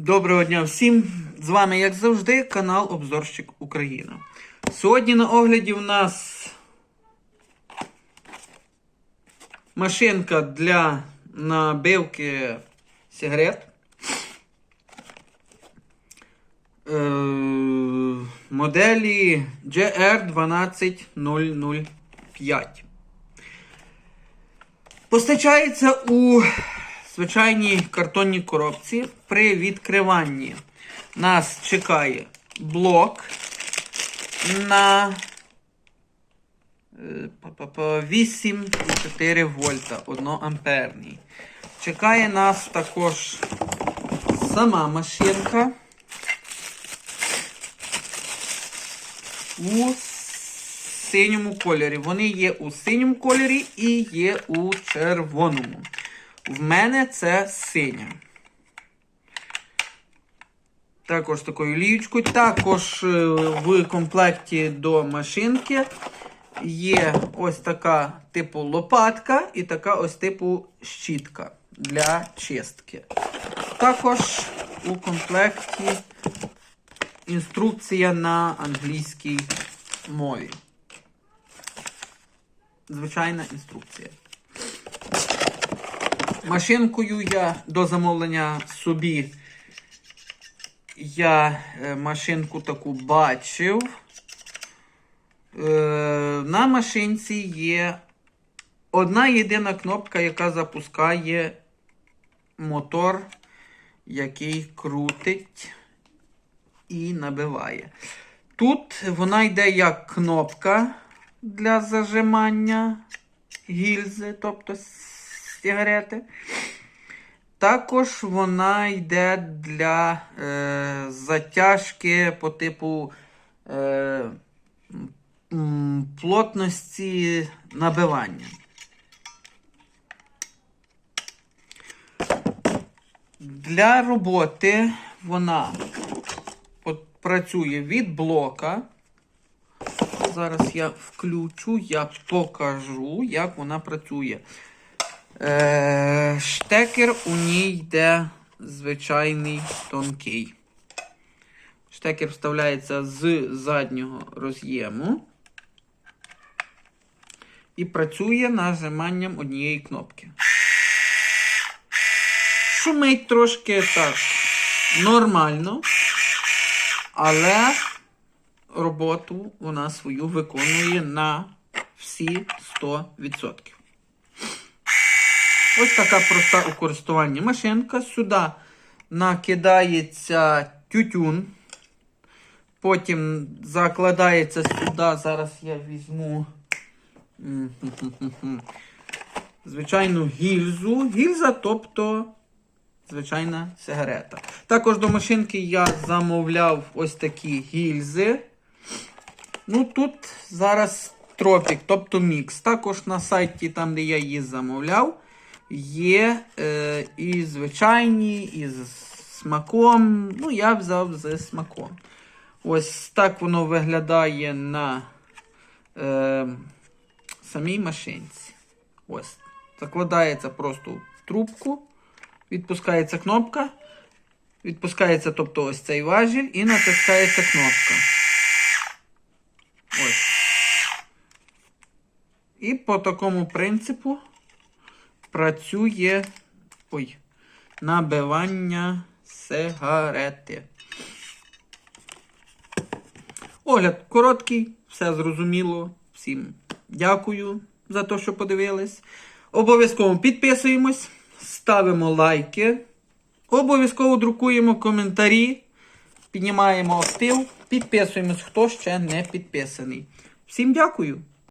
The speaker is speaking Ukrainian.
Доброго дня всім! З вами, як завжди, канал Обзорщик Україна. Сьогодні на огляді в нас машинка для набивки сигарет. Е, моделі GR12005. Постачається у звичайній картонній коробці. При відкриванні нас чекає блок на е, па-па-па, 8,4 вольта 1 амперний. Чекає нас також сама машинка. У синьому кольорі. Вони є у синьому кольорі і є у червоному. В мене це синя. Також такою ліючкою. Також е, в комплекті до машинки є ось така типу лопатка і така ось типу щітка для чистки. Також у комплекті інструкція на англійській мові. Звичайна інструкція. Машинкою я до замовлення собі я е, машинку таку бачив. Е, на машинці є одна єдина кнопка, яка запускає мотор, який крутить і набиває. Тут вона йде як кнопка для зажимання гільзи, тобто сигарети. Також вона йде для е, затяжки по типу е, плотності набивання. Для роботи вона працює від блока. Зараз я включу, я покажу, як вона працює. Е, штекер у ній йде звичайний тонкий. Штекер вставляється з заднього роз'єму і працює нажиманням однієї кнопки. Шумить трошки так нормально, але роботу вона свою виконує на всі 100%. Ось така проста у користуванні машинка. Сюди накидається тютюн. Потім закладається сюди. Зараз я візьму звичайну гільзу. Гільза, тобто звичайна сигарета. Також до машинки я замовляв ось такі гільзи. Ну, тут зараз тропік, тобто мікс. Також на сайті, там, де я її замовляв, є е, і звичайні, і з смаком. Ну, я взяв з смаком. Ось так воно виглядає на е, самій машинці. Ось. Закладається просто в трубку, відпускається кнопка, відпускається тобто ось цей важіль і натискається кнопка. Ось. І по такому принципу працює ой, набивання сигарети. Огляд короткий, все зрозуміло. Всім дякую за те, що подивились. Обов'язково підписуємось, ставимо лайки. Обов'язково друкуємо коментарі, піднімаємо актив, підписуємось, хто ще не підписаний. Всім дякую!